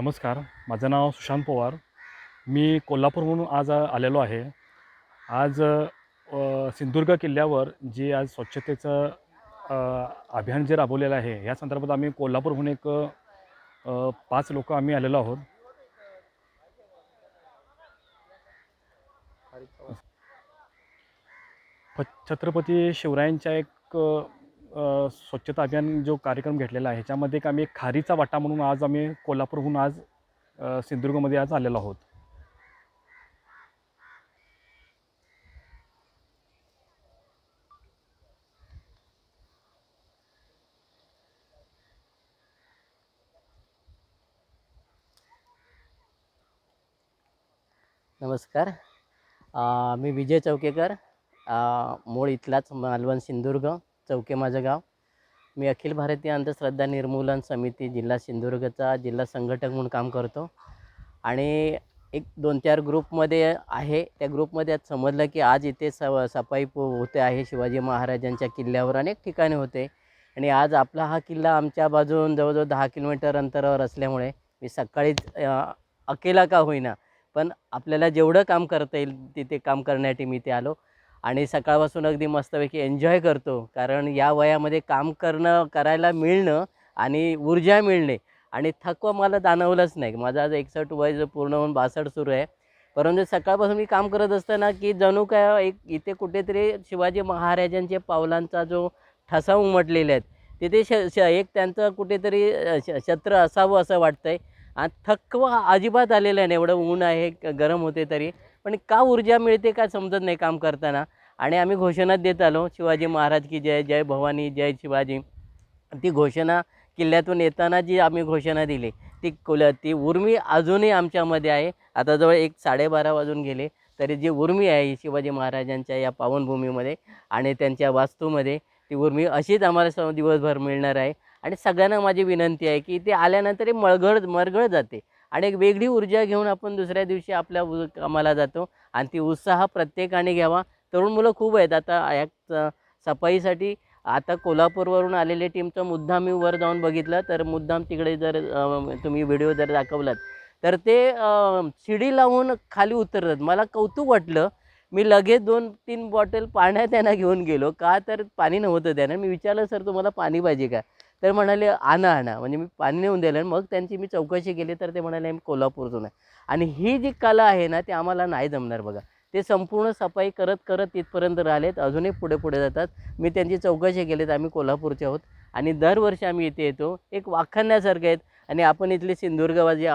नमस्कार माझं नाव सुशांत पवार. मी कोल्हापूरहून आज आलेलो आहे. आज सिंधुदुर्ग किल्ल्यावर जे आज स्वच्छतेचं अभियान जे राबवलेलं आहे या संदर्भात आम्ही कोल्हापूरहून एक पाच लोक आम्ही आलेलो आहोत. प- छत्रपती शिवरायांच्या एक स्वच्छता अभियान जो कार्यक्रम घेतलेला आहे ह्याच्यामध्ये एक आम्ही एक खारीचा वाटा म्हणून आज आम्ही कोल्हापूरहून आज सिंधुदुर्गमध्ये आज आलेलो आहोत. नमस्कार. मी विजय चौकेकर मूळ इथलाच मालवण सिंधुदुर्ग. चौके माझं गाव. मी अखिल भारतीय अंधश्रद्धा निर्मूलन समिती जिल्हा सिंधुदुर्गचा जिल्हा संघटक म्हणून काम करतो. आणि एक दोन चार ग्रुपमध्ये आहे. त्या ग्रुपमध्ये आज समजलं की आज इथे स सफाई होते आहे. शिवाजी महाराजांच्या किल्ल्यावर अनेक ठिकाणी होते. आणि आज आपला हा किल्ला आमच्या बाजून जवळजवळ दहा किलोमीटर अंतरावर असल्यामुळे मी सकाळीच अकेला का होईना पण आपल्याला जेवढं काम करता येईल तिथे काम करण्यासाठी मी इथे आलो. आणि सकाळपासून अगदी मस्तपैकी एन्जॉय करतो. कारण या वयामध्ये काम करणं करायला मिळणं आणि ऊर्जा मिळणे आणि थकवा मला जाणवलंच नाही. माझं आज एकसष्ट वय जो पूर्ण होऊन बासष्ट सुरू आहे. परंतु सकाळपासून मी काम करत असताना की जणू काय एक इथे कुठेतरी शिवाजी महाराजांच्या पावलांचा जो ठसा उमटलेले आहेत तिथे श श एक त्यांचं कुठेतरी श छत्र असावं असं वाटतंय. आणि थकवा अजिबात आलेला नाही. एवढं ऊन आहे गरम होते तरी. पण का ऊर्जा मिळते काय समजत नाही काम करताना. आणि आम्ही घोषणा देत आलो शिवाजी महाराज की जय जय भवानी जय शिवाजी. ती घोषणा किल्ल्यातून येताना जी आम्ही घोषणा दिली ती कुल ती उर्मी अजूनही आमच्यामध्ये आहे. आता जवळ एक साडेबारा वाजून गेले तरी जी उर्मी आहे शिवाजी महाराजांच्या या पावनभूमीमध्ये आणि त्यांच्या वास्तूमध्ये ती उर्मी अशीच आम्हाला स दिवसभर मिळणार आहे. आणि सगळ्यांना माझी विनंती आहे की ते आल्यानंतर मळघळ मळगळ मरगळ जाते. आणि एक वेगळी ऊर्जा घेऊन आपण दुसऱ्या दिवशी आपल्या उ कामाला जातो. आणि ती उत्साह प्रत्येकाने घ्यावा. तरुण मुलं खूप आहेत. आता या स- सफाईसाठी आता कोल्हापूरवरून आलेली टीमचं मुद्दाम मी वर जाऊन बघितलं. तर मुद्दाम तिकडे जर तुम्ही व्हिडिओ जर दाखवलात तर ते शिडी लावून खाली उतरतात. मला कौतुक वाटलं. मी लगेच दोन तीन बॉटल पाण्या त्यांना घेऊन गेलो. का तर पाणी नव्हतं त्यानं. मी विचारलं सर तुम्हाला पाणी पाहिजे का? तर म्हणाले आणा आणा. म्हणजे मी पाणी नेऊन दिलं आणि मग त्यांची मी चौकशी केली तर ते म्हणाले मी कोल्हापूरतून आहे. आणि ही जी कला आहे ना ती आम्हाला नाही जमणार बघा. ते संपूर्ण सफाई करत करत तिथपर्यंत राहिलेत अजूनही पुढे पुढे जातात. मी त्यांची चौकशी केली तर आम्ही कोल्हापूरचे आहोत. आणि दरवर्षी आम्ही इथे येतो. एक वाखाणण्यासारखे आहेत. आणि आपण इथले सिंधुदुर्गवाजी